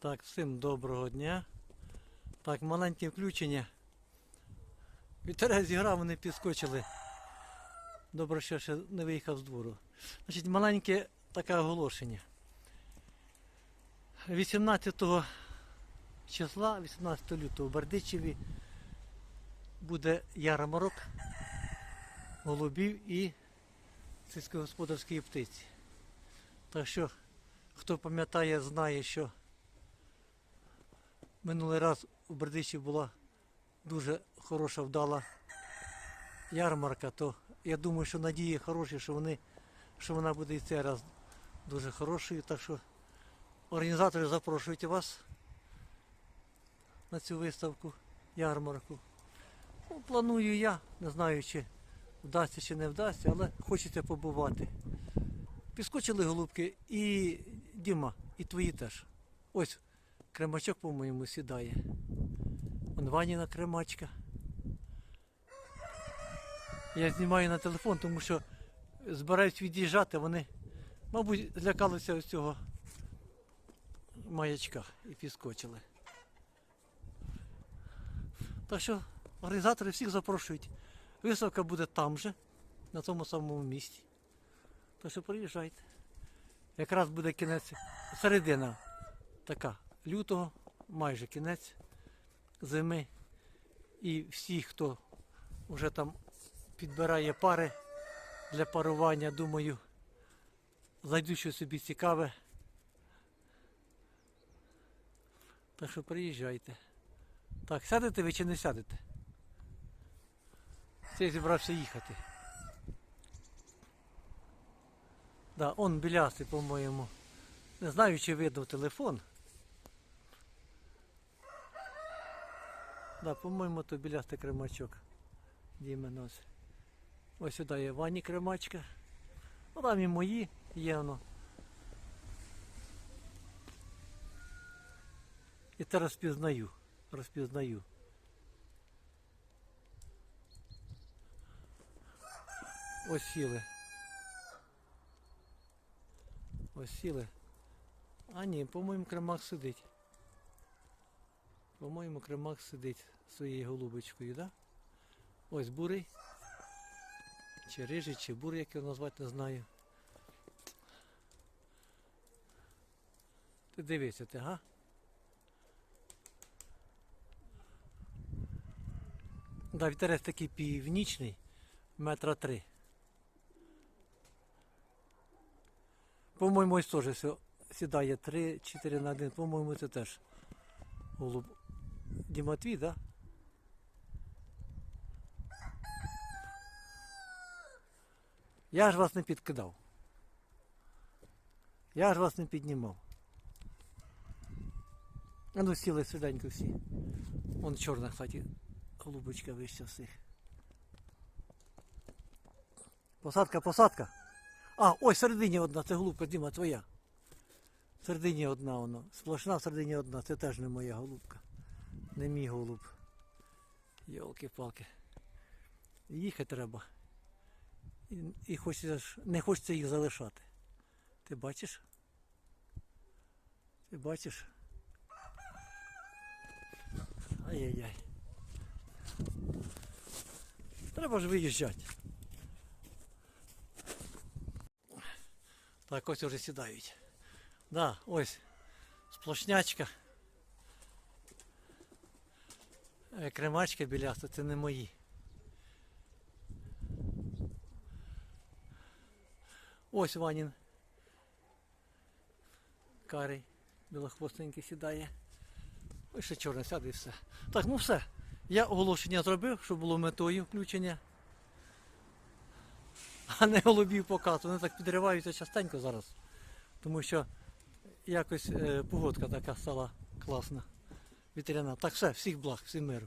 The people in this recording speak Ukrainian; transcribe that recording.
Так, всім доброго дня. Так, маленьке включення. Вітерець зіграв, вони підскочили. Добре, що ще не виїхав з двору. Значить, маленьке таке оголошення. 18 числа, 18 лютого в Бердичеві буде ярмарок голубів і сільськогосподарської птиці. Так що, хто пам'ятає, знає, що минулий раз у Бердичі була дуже хороша, вдала ярмарка, то я думаю, що надії хороші, що вони, що вона буде і цей раз дуже хорошою. Так що організатори запрошують вас на цю виставку, ярмарку. Ну, планую я, не знаю, чи вдасться чи не вдасться, але хочеться побувати. Підскочили голубки і Діма, і твої теж. Ось кремачок, по-моєму, сідає. Вон Ваніна кремачка. Я знімаю на телефон, тому що збираюсь від'їжджати, вони, мабуть, злякалися ось цього маячка і підскочили. Так що організатори всіх запрошують. Виставка буде там же, на тому самому місці. Так що приїжджайте. Якраз буде кінець, середина така лютого, майже кінець зими. І всі, хто вже там підбирає пари для парування, думаю, знайдуть щось собі цікаве. Так що приїжджайте. Так, сядете ви чи не сядете? Це зібрався їхати. Да, он білястий, по-моєму. Не знаю, чи видав телефон. Да, по-моєму, то білястий кремачок. Діми носить. Ось сюди є Вані кремачка. Ну там і мої є воно. І те розпізнаю. Розпізнаю. Ось сіли. Ось сіли. А ні, по-моєму, кремак сидить. По-моєму, кремак сидить своєю голубочкою, да? Ось бурий. Чи рижий, чи бурий, як його назвати, не знаю. Ти дивися, ти, га? Да, вітерець такий північний, метра три. По-моєму, ось теж сідає 3-4 на 1. По-моєму, це теж голуб. Діма твій, да? Я ж вас не підкидав. Я ж вас не піднімав. Ну сіли сиденько всі. Вон чорна, кстати, голубочка вища всіх. Посадка, посадка. А, ой, всередині одна, це голубка, Діма, твоя. Середині одна воно. Сплошна в середині одна, це теж не моя голубка. Не мій голуб. Йолки-палки. Їхати треба. І, і хочеться ж, не хочеться їх залишати. Ти бачиш? Ти бачиш? Ай-яй-яй. Треба ж виїжджати. Так, ось вже сідають. Да, ось сплошнячка. Е, Кремачка біляста, це не мої. Ось Ванін. Карий білохвостенький сідає. Ось ще чорне сяде і все. Так, ну все. Я оголошення зробив, щоб було метою включення. А не голубів показувати. Вони так підриваються частенько зараз. Тому що якось е, погодка така стала класна. Вітряна. Так все, всіх благ, всім миру.